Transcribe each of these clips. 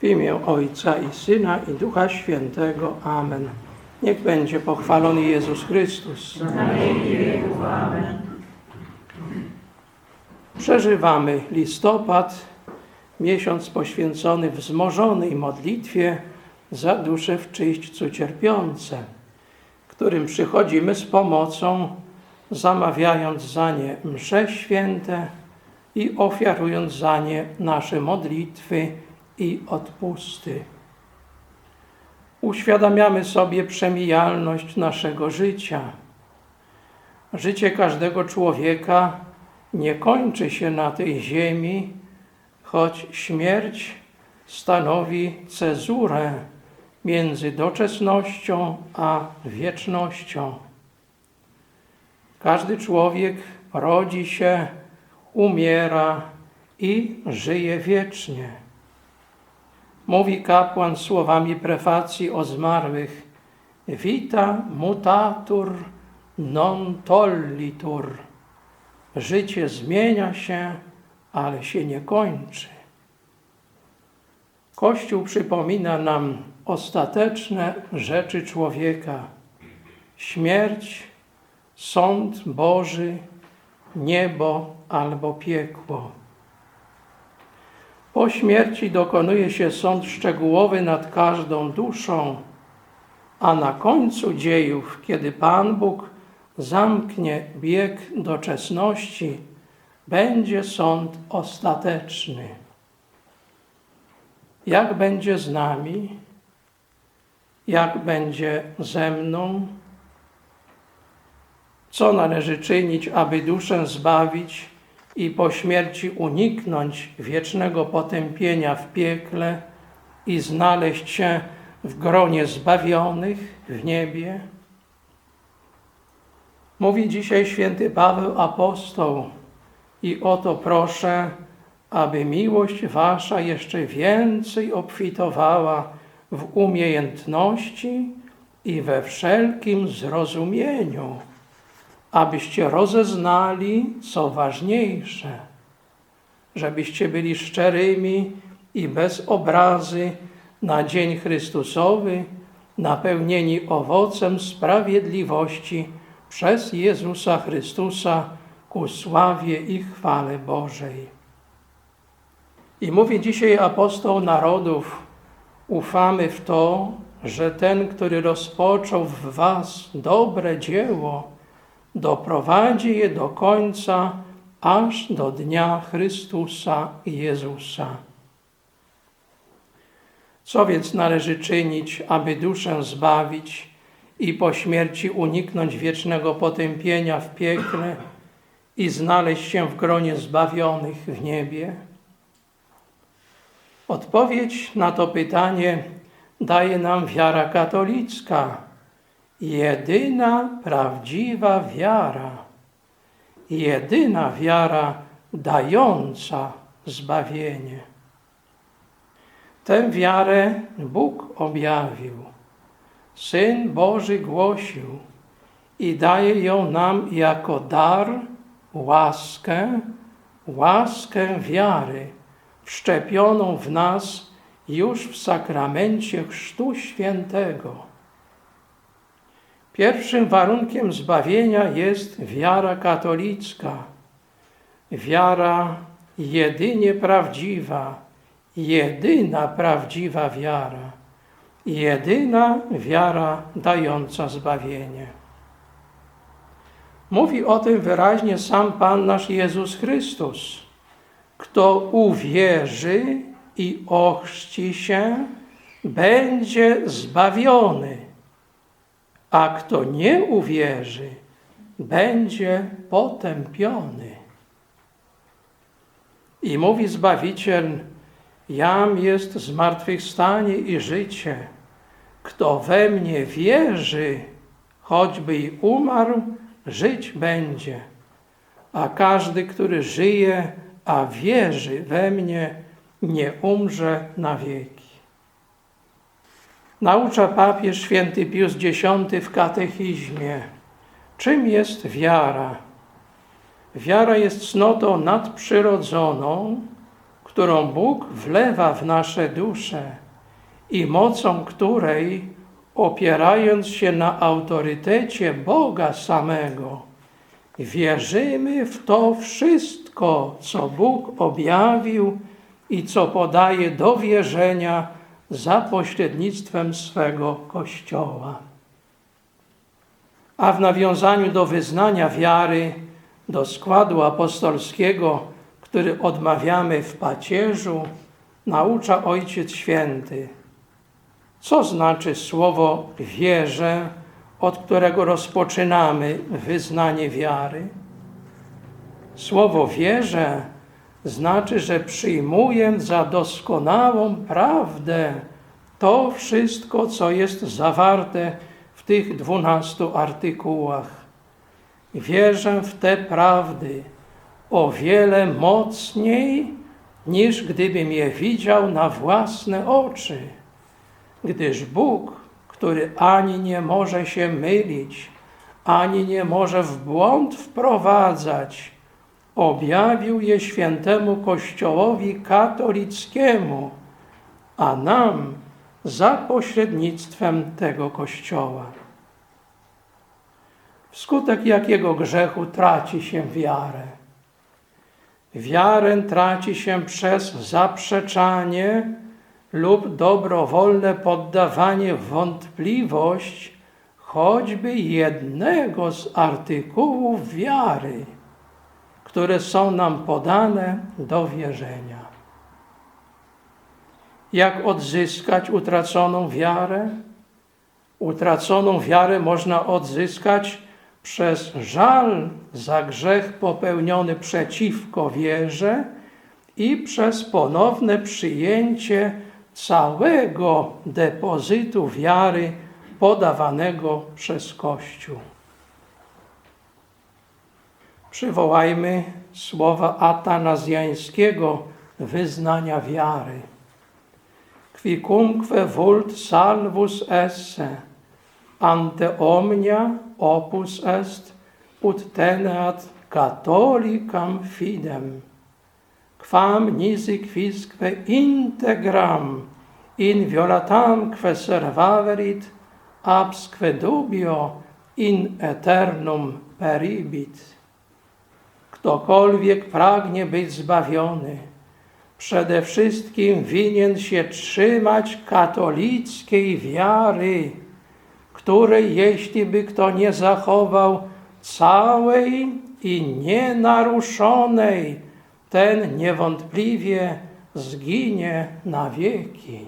W imię Ojca i Syna i Ducha Świętego. Amen. Niech będzie pochwalony Jezus Chrystus. Przeżywamy listopad, miesiąc poświęcony wzmożonej modlitwie za dusze w czyśćcu cierpiące, którym przychodzimy z pomocą, zamawiając za nie msze święte i ofiarując za nie nasze modlitwy i odpusty. Uświadamiamy sobie przemijalność naszego życia. Życie każdego człowieka nie kończy się na tej ziemi, choć śmierć stanowi cezurę między doczesnością a wiecznością. Każdy człowiek rodzi się, umiera i żyje wiecznie. Mówi kapłan słowami prefacji o zmarłych: Vita mutatur non tollitur. Życie zmienia się, ale się nie kończy. Kościół przypomina nam ostateczne rzeczy człowieka: śmierć, sąd Boży, niebo albo piekło. Po śmierci dokonuje się sąd szczegółowy nad każdą duszą, a na końcu dziejów, kiedy Pan Bóg zamknie bieg doczesności, będzie sąd ostateczny. Jak będzie z nami? Jak będzie ze mną? Co należy czynić, aby duszę zbawić i po śmierci uniknąć wiecznego potępienia w piekle i znaleźć się w gronie zbawionych w niebie? Mówi dzisiaj święty Paweł apostoł i oto proszę, aby miłość wasza jeszcze więcej obfitowała w umiejętności i we wszelkim zrozumieniu abyście rozeznali, co ważniejsze, żebyście byli szczerymi i bez obrazy na dzień Chrystusowy, napełnieni owocem sprawiedliwości przez Jezusa Chrystusa ku sławie i chwale Bożej. I mówi dzisiaj apostoł narodów, ufamy w to, że ten, który rozpoczął w was dobre dzieło, doprowadzi je do końca, aż do dnia Chrystusa Jezusa. Co więc należy czynić, aby duszę zbawić i po śmierci uniknąć wiecznego potępienia w piekle i znaleźć się w gronie zbawionych w niebie? Odpowiedź na to pytanie daje nam wiara katolicka jedyna prawdziwa wiara. jedyna wiara dająca zbawienie. Tę wiarę Bóg objawił. Syn Boży głosił i daje ją nam jako dar, łaskę, łaskę wiary, wszczepioną w nas już w sakramencie Chrztu Świętego. Pierwszym warunkiem zbawienia jest wiara katolicka, wiara jedynie prawdziwa, jedyna prawdziwa wiara, jedyna wiara dająca zbawienie. Mówi o tym wyraźnie sam Pan nasz Jezus Chrystus. Kto uwierzy i ochrzci się, będzie zbawiony, a kto nie uwierzy, będzie potępiony. I mówi Zbawiciel, jam jest zmartwychwstanie i życie. Kto we mnie wierzy, choćby i umarł, żyć będzie. A każdy, który żyje, a wierzy we mnie, nie umrze na wieki. Naucza papież święty Pius X w katechizmie. Czym jest wiara? Wiara jest cnotą nadprzyrodzoną, którą Bóg wlewa w nasze dusze i mocą której, opierając się na autorytecie Boga samego, wierzymy w to wszystko, co Bóg objawił i co podaje do wierzenia za pośrednictwem swego Kościoła. A w nawiązaniu do wyznania wiary, do składu apostolskiego, który odmawiamy w pacierzu, naucza Ojciec Święty. Co znaczy słowo wierzę, od którego rozpoczynamy wyznanie wiary? Słowo wierzę znaczy, że przyjmuję za doskonałą prawdę to wszystko, co jest zawarte w tych dwunastu artykułach. Wierzę w te prawdy o wiele mocniej, niż gdybym je widział na własne oczy, gdyż Bóg, który ani nie może się mylić, ani nie może w błąd wprowadzać, objawił je świętemu Kościołowi katolickiemu, a nam za pośrednictwem tego Kościoła. Wskutek jakiego grzechu traci się wiarę? Wiarę traci się przez zaprzeczanie lub dobrowolne poddawanie w wątpliwość choćby jednego z artykułów wiary które są nam podane do wierzenia. Jak odzyskać utraconą wiarę? Utraconą wiarę można odzyskać przez żal za grzech popełniony przeciwko wierze i przez ponowne przyjęcie całego depozytu wiary podawanego przez Kościół. Przywołajmy słowa atanazjańskiego wyznania wiary. Quicumque vult salvus esse, ante omnia opus est, ut teneat catholicam fidem, quam nisi quisque integram in violatamque servaverit, absque dubio in eternum peribit. Ktokolwiek pragnie być zbawiony, przede wszystkim winien się trzymać katolickiej wiary, której jeśli by kto nie zachował całej i nienaruszonej, ten niewątpliwie zginie na wieki.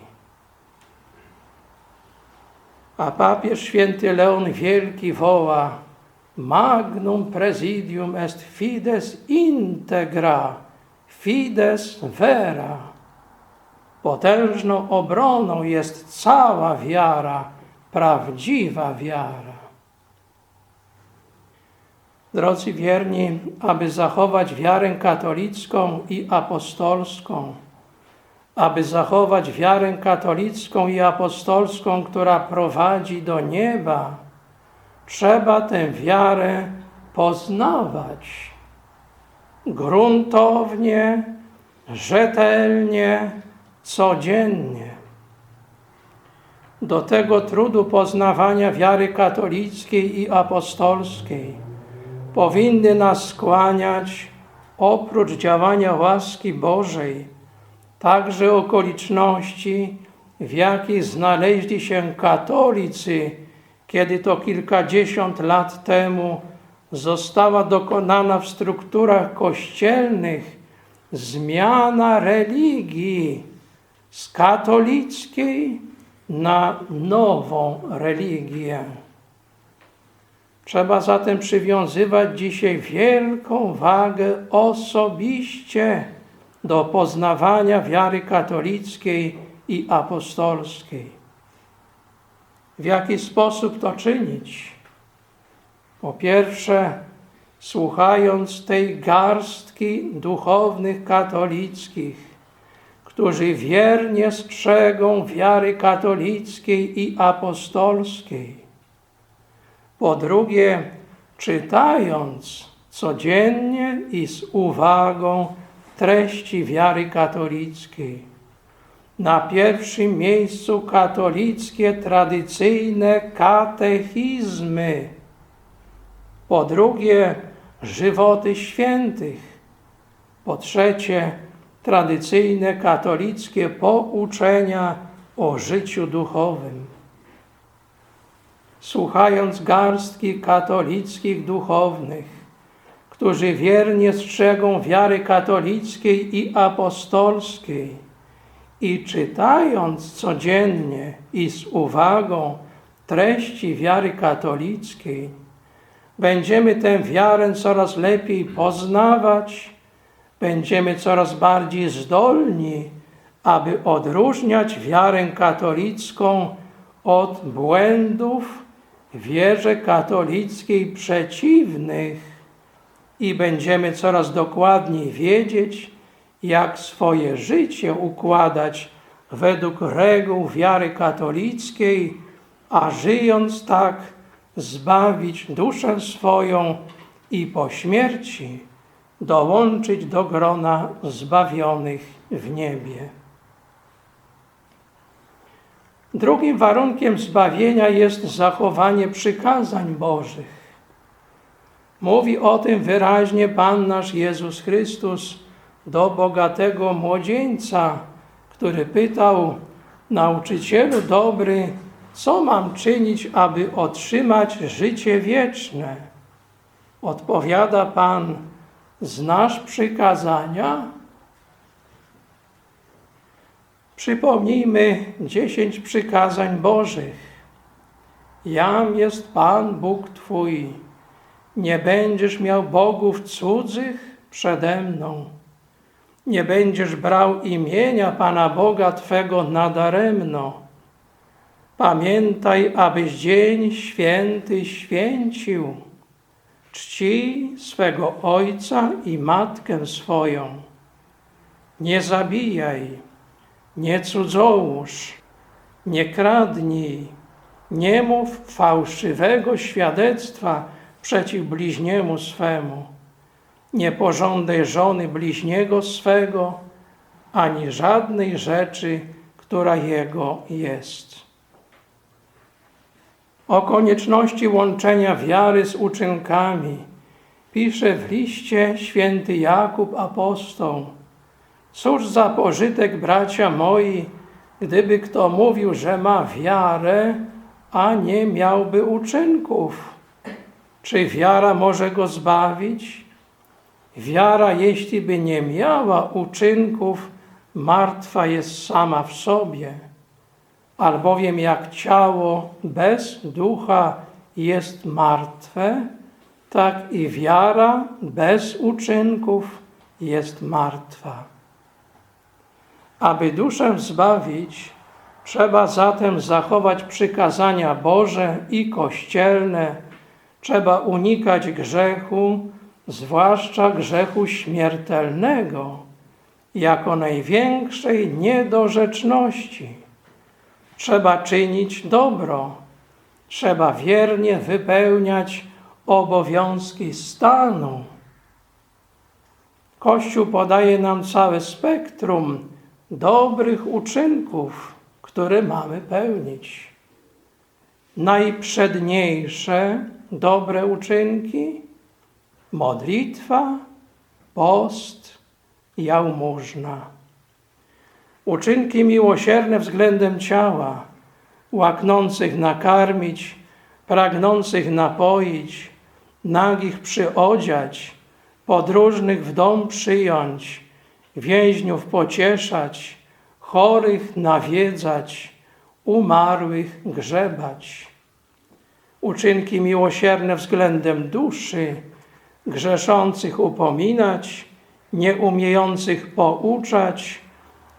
A papież święty Leon Wielki woła, magnum presidium est fides integra, fides vera. Potężną obroną jest cała wiara, prawdziwa wiara. Drodzy wierni, aby zachować wiarę katolicką i apostolską, aby zachować wiarę katolicką i apostolską, która prowadzi do nieba, trzeba tę wiarę poznawać gruntownie, rzetelnie, codziennie. Do tego trudu poznawania wiary katolickiej i apostolskiej powinny nas skłaniać, oprócz działania łaski Bożej, także okoliczności, w jakich znaleźli się katolicy, kiedy to kilkadziesiąt lat temu została dokonana w strukturach kościelnych zmiana religii z katolickiej na nową religię. Trzeba zatem przywiązywać dzisiaj wielką wagę osobiście do poznawania wiary katolickiej i apostolskiej. W jaki sposób to czynić? Po pierwsze, słuchając tej garstki duchownych katolickich, którzy wiernie strzegą wiary katolickiej i apostolskiej. Po drugie, czytając codziennie i z uwagą treści wiary katolickiej. Na pierwszym miejscu katolickie tradycyjne katechizmy. Po drugie, żywoty świętych. Po trzecie, tradycyjne katolickie pouczenia o życiu duchowym. Słuchając garstki katolickich duchownych, którzy wiernie strzegą wiary katolickiej i apostolskiej i czytając codziennie i z uwagą treści wiary katolickiej, będziemy tę wiarę coraz lepiej poznawać będziemy coraz bardziej zdolni, aby odróżniać wiarę katolicką od błędów wierze katolickiej przeciwnych i będziemy coraz dokładniej wiedzieć, jak swoje życie układać według reguł wiary katolickiej, a żyjąc tak, zbawić duszę swoją i po śmierci dołączyć do grona zbawionych w niebie. Drugim warunkiem zbawienia jest zachowanie przykazań Bożych. Mówi o tym wyraźnie Pan nasz Jezus Chrystus do bogatego młodzieńca, który pytał, nauczycielu dobry, co mam czynić, aby otrzymać życie wieczne? Odpowiada Pan, Znasz przykazania? Przypomnijmy dziesięć przykazań Bożych. Jam jest Pan Bóg Twój. Nie będziesz miał bogów cudzych przede mną. Nie będziesz brał imienia Pana Boga Twego nadaremno. Pamiętaj, abyś dzień święty święcił czci swego ojca i matkę swoją. Nie zabijaj, nie cudzołóż, nie kradnij, nie mów fałszywego świadectwa przeciw bliźniemu swemu. Nie pożądaj żony bliźniego swego, ani żadnej rzeczy, która jego jest o konieczności łączenia wiary z uczynkami pisze w liście święty Jakub apostoł. Cóż za pożytek, bracia moi, gdyby kto mówił, że ma wiarę, a nie miałby uczynków. Czy wiara może go zbawić? Wiara, jeśli by nie miała uczynków, martwa jest sama w sobie albowiem jak ciało bez ducha jest martwe, tak i wiara bez uczynków jest martwa. Aby duszę zbawić, trzeba zatem zachować przykazania Boże i kościelne, Trzeba unikać grzechu, zwłaszcza grzechu śmiertelnego, jako największej niedorzeczności. Trzeba czynić dobro, trzeba wiernie wypełniać obowiązki stanu. Kościół podaje nam całe spektrum dobrych uczynków, które mamy pełnić. Najprzedniejsze dobre uczynki modlitwa, post, jałmużna. Uczynki miłosierne względem ciała, łaknących nakarmić, pragnących napoić, nagich przyodziać, podróżnych w dom przyjąć, więźniów pocieszać, chorych nawiedzać, umarłych grzebać. Uczynki miłosierne względem duszy, grzeszących upominać, nieumiejących pouczać,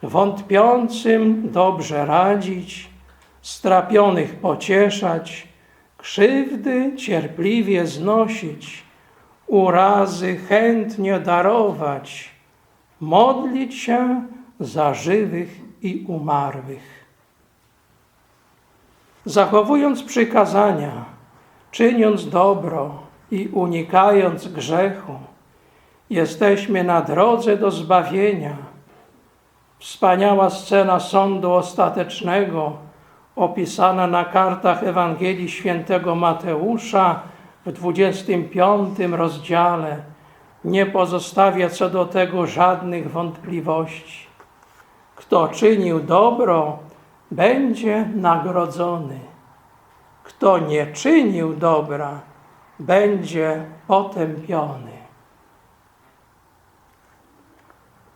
wątpiącym dobrze radzić, strapionych pocieszać, krzywdy cierpliwie znosić, urazy chętnie darować, modlić się za żywych i umarłych. Zachowując przykazania, czyniąc dobro i unikając grzechu, jesteśmy na drodze do zbawienia. Wspaniała scena sądu ostatecznego, opisana na kartach Ewangelii świętego Mateusza w 25 rozdziale, nie pozostawia co do tego żadnych wątpliwości. Kto czynił dobro, będzie nagrodzony. Kto nie czynił dobra, będzie potępiony.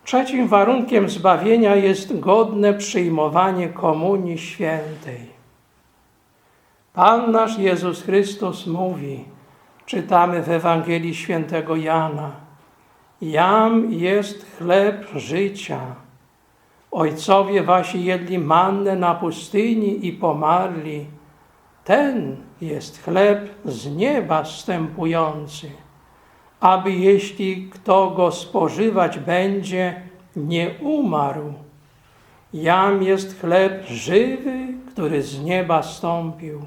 Trzecim warunkiem zbawienia jest godne przyjmowanie Komunii Świętej. Pan nasz Jezus Chrystus mówi, czytamy w Ewangelii Świętego Jana, Jam jest chleb życia. Ojcowie wasi jedli mannę na pustyni i pomarli. Ten jest chleb z nieba stępujący, aby jeśli kto go spożywać będzie, nie umarł. Jam jest chleb żywy, który z nieba stąpił.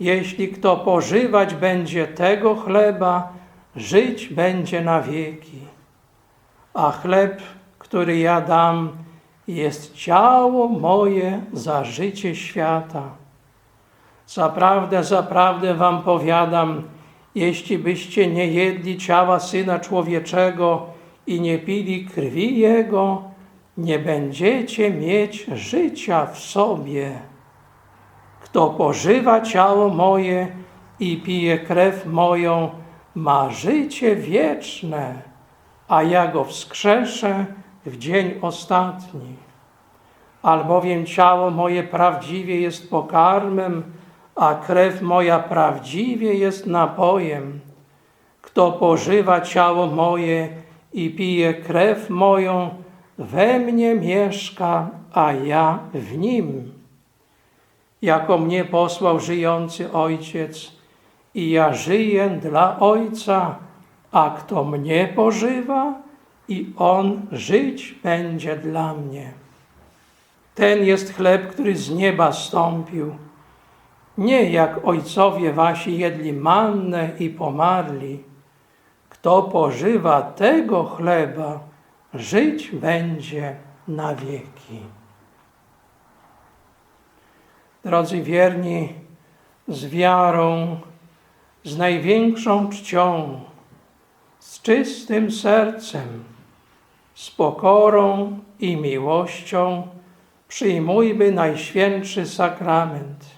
Jeśli kto pożywać będzie tego chleba, żyć będzie na wieki. A chleb, który ja dam, jest ciało moje za życie świata. Zaprawdę, zaprawdę wam powiadam, jeśli byście nie jedli ciała Syna Człowieczego i nie pili krwi Jego, nie będziecie mieć życia w sobie. Kto pożywa ciało moje i pije krew moją, ma życie wieczne, a ja go wskrzeszę w dzień ostatni. Albowiem ciało moje prawdziwie jest pokarmem, a krew moja prawdziwie jest napojem. Kto pożywa ciało moje i pije krew moją, we mnie mieszka, a ja w nim. Jako mnie posłał żyjący Ojciec i ja żyję dla Ojca, a kto mnie pożywa i On żyć będzie dla mnie. Ten jest chleb, który z nieba stąpił. Nie jak ojcowie wasi jedli mannę i pomarli. Kto pożywa tego chleba, żyć będzie na wieki. Drodzy wierni, z wiarą, z największą czcią, z czystym sercem, z pokorą i miłością przyjmujmy Najświętszy Sakrament.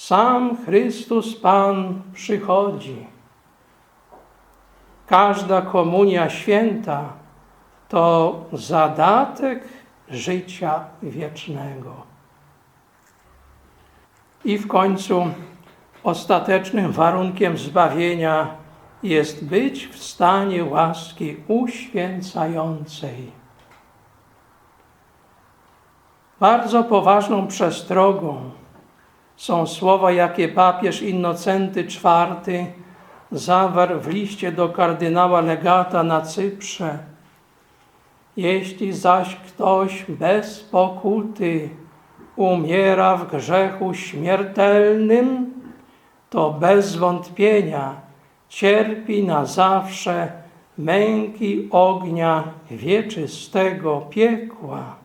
Sam Chrystus Pan przychodzi. Każda komunia święta to zadatek życia wiecznego. I w końcu ostatecznym warunkiem zbawienia jest być w stanie łaski uświęcającej. Bardzo poważną przestrogą są słowa, jakie papież Innocenty IV zawarł w liście do kardynała legata na Cyprze. Jeśli zaś ktoś bez pokuty umiera w grzechu śmiertelnym, to bez wątpienia cierpi na zawsze męki ognia wieczystego piekła.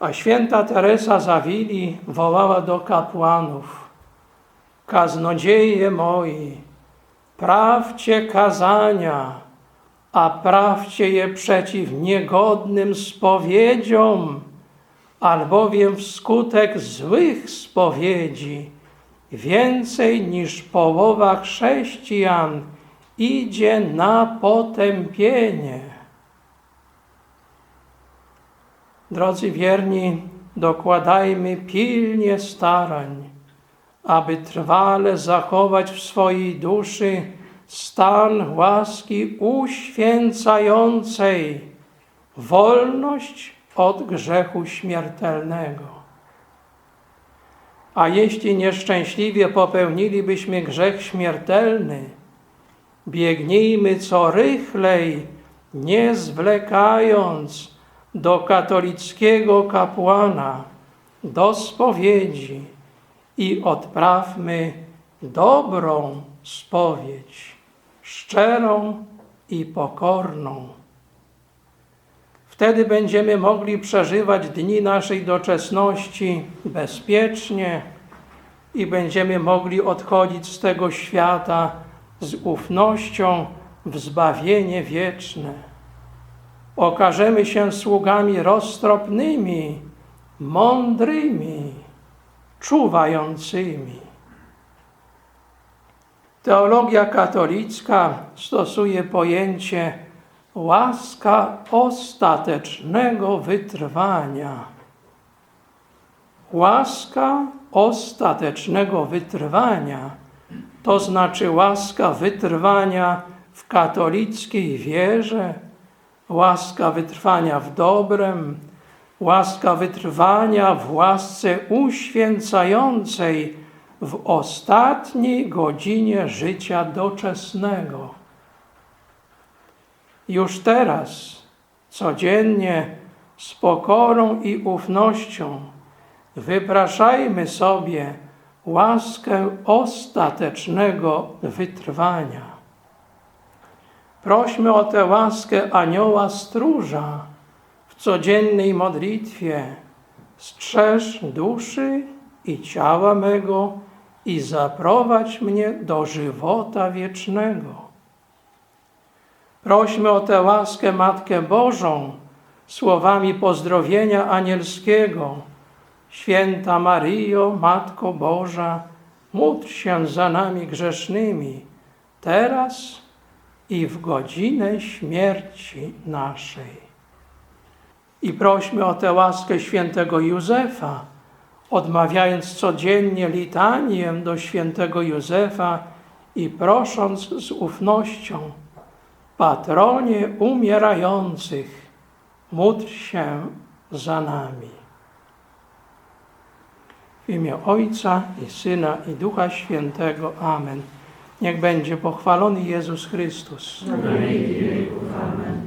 A święta Teresa Zawili wołała do kapłanów: Kaznodzieje moi, prawcie kazania, a prawcie je przeciw niegodnym spowiedziom, albowiem wskutek złych spowiedzi więcej niż połowa chrześcijan idzie na potępienie. Drodzy wierni, dokładajmy pilnie starań, aby trwale zachować w swojej duszy stan łaski uświęcającej, wolność od grzechu śmiertelnego. A jeśli nieszczęśliwie popełnilibyśmy grzech śmiertelny, biegnijmy co rychlej, nie zwlekając do katolickiego kapłana, do spowiedzi i odprawmy dobrą spowiedź, szczerą i pokorną. Wtedy będziemy mogli przeżywać dni naszej doczesności bezpiecznie i będziemy mogli odchodzić z tego świata z ufnością w zbawienie wieczne. Okażemy się sługami roztropnymi, mądrymi, czuwającymi. Teologia katolicka stosuje pojęcie łaska ostatecznego wytrwania. Łaska ostatecznego wytrwania to znaczy łaska wytrwania w katolickiej wierze, łaska wytrwania w dobrem, łaska wytrwania w łasce uświęcającej w ostatniej godzinie życia doczesnego. Już teraz, codziennie, z pokorą i ufnością, wypraszajmy sobie łaskę ostatecznego wytrwania. Prośmy o tę łaskę anioła stróża w codziennej modlitwie. Strzeż duszy i ciała mego i zaprowadź mnie do żywota wiecznego. Prośmy o tę łaskę Matkę Bożą słowami pozdrowienia anielskiego. Święta Maryjo, Matko Boża, módl się za nami grzesznymi, teraz i w godzinę śmierci naszej. I prośmy o tę łaskę świętego Józefa, odmawiając codziennie litanię do świętego Józefa i prosząc z ufnością, Patronie umierających, módl się za nami. W imię Ojca i Syna i Ducha Świętego. Amen. Niech będzie pochwalony Jezus Chrystus. Amen.